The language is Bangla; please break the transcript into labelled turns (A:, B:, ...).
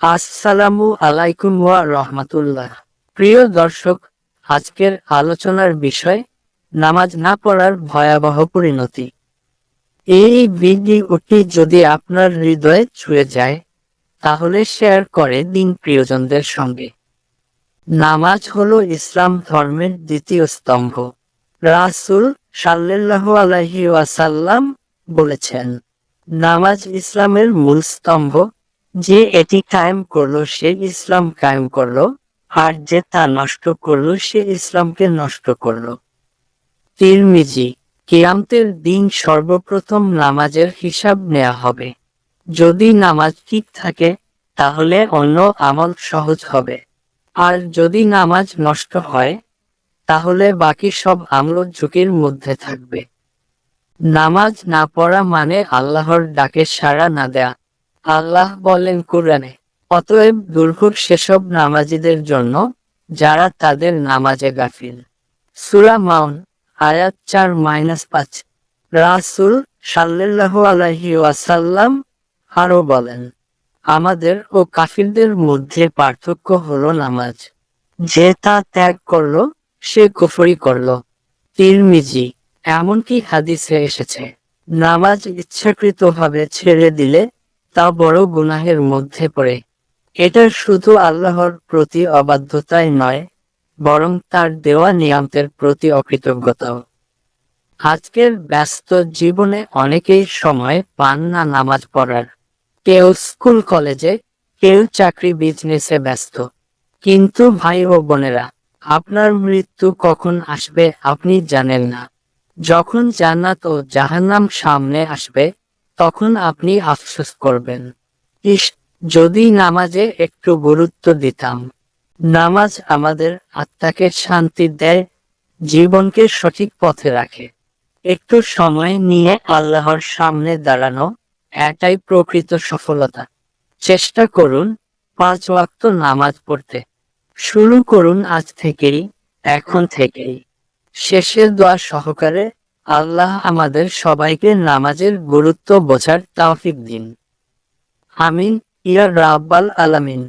A: আসসালামু আলাইকুম ওয়া রহমাতুল্লাহ। প্রিয় দর্শক, আজকের আলোচনার বিষয়, নামাজ না পড়ার ভয়াবহ পরিণতি। এই ভিডিওটি যদি আপনার হৃদয়ে ছুঁয়ে যায়, তাহলে শেয়ার করে দিন প্রিয়জনদের সঙ্গে। নামাজ হলো ইসলাম ধর্মের দ্বিতীয় স্তম্ভ। রাসুল সাল্লাল্লাহু আলাইহি ওয়াসাল্লাম বলেছেন, নামাজ ইসলামের মূল স্তম্ভ যে এটি কায়েম করল, সে ইসলাম কায়েম করল, আর যে তা নষ্ট করল, সে ইসলামকে নষ্ট করল। তিরমিজি, কিয়ামতের দিন সর্বপ্রথম নামাজের হিসাব নেওয়া হবে। যদি নামাজ ঠিক থাকে, তাহলে অন্য আমল সহজ হবে। আর যদি নামাজ নষ্ট হয়, তাহলে বাকি সব আমল ঝুঁকির মধ্যে থাকবে। নামাজ না পড়া মানে আল্লাহর ডাকে সাড়া না দেয়া। আল্লাহ বলেন কোরআনে, অতএব দুর্ভোগ সেসব নামাজিদের জন্য যারা তাদের নামাজে গাফিল। সুরা মাউন, আয়াত চার মাইনাস পাঁচ। রাসুল সাল্লাহ আলাহি ওয়াসাল্লাম আরও বলেন, আমাদের ও কাফিরদের মধ্যে পার্থক্য হলো নামাজ। যে তা ত্যাগ করল, সে কুফরি করল। তিরমিজি, এমনকি হাদিসে এসেছে, নামাজ ইচ্ছাকৃতভাবে ছেড়ে দিলে তা বড় গুনাহের মধ্যে পড়ে। এটা শুধু আল্লাহর প্রতি অবাধ্যতাই নয়, বরং তার দেওয়া নিয়ন্ত্রের প্রতি অকৃতজ্ঞতাও। আজকের ব্যস্ত জীবনে অনেকেই সময় পান না নামাজ পড়ার। কেউ স্কুল, কলেজে, কেউ চাকরি বিজনেসে ব্যস্ত। কিন্তু ভাই ও বোনেরা, আপনার মৃত্যু কখন আসবে আপনি জানেন না। যখন জান্নাত ও জাহান্নাম সামনে আসবে তখন আপনি আফসোস করবেন। ইস, যদি নামাজে একটু গুরুত্ব দিতাম। নামাজ আমাদের আত্মাকে শান্তি দেয়, জীবনকে সঠিক পথে রাখে। একটু সময় নিয়ে আল্লাহর সামনে দাঁড়ানো এটাই প্রকৃত সফলতা। চেষ্টা করুন পাঁচ ওয়াক্ত নামাজ পড়তে। শুরু করুন আজ থেকেই, এখন থেকেই। শেষের দোয়া সহকারে আল্লাহ আমাদের সবাইকে নামাজের গুরুত্ব বোঝার তাওফিক দিন। আমিন। ইয়ার রাব্বাল আলামিন।